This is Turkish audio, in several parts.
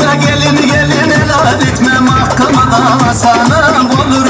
Mahkamada gelin gelin helal etme mahkamada Sana olur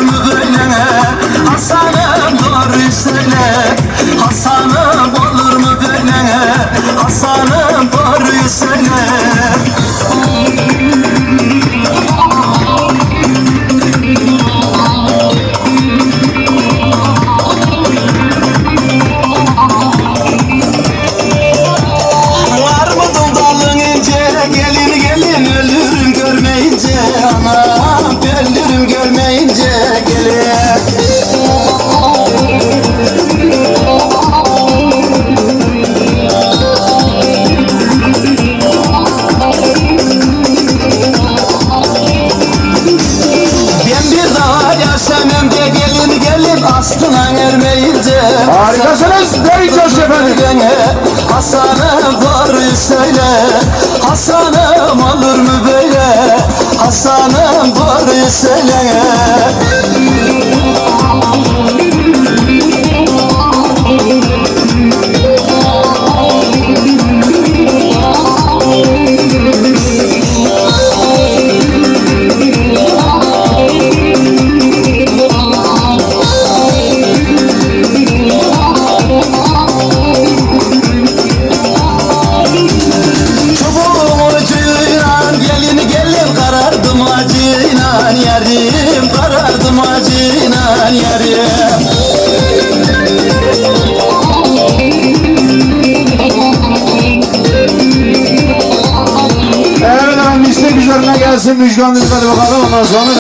aslına ermeyince Harikasınız. Josh efendim. Hasan'ım doğru söyle Hasan'ım olur mu böyle Acıyla yarim Evet efendim istek üzerine gelsin Müjgan Dizgadi bakalım ondan sonra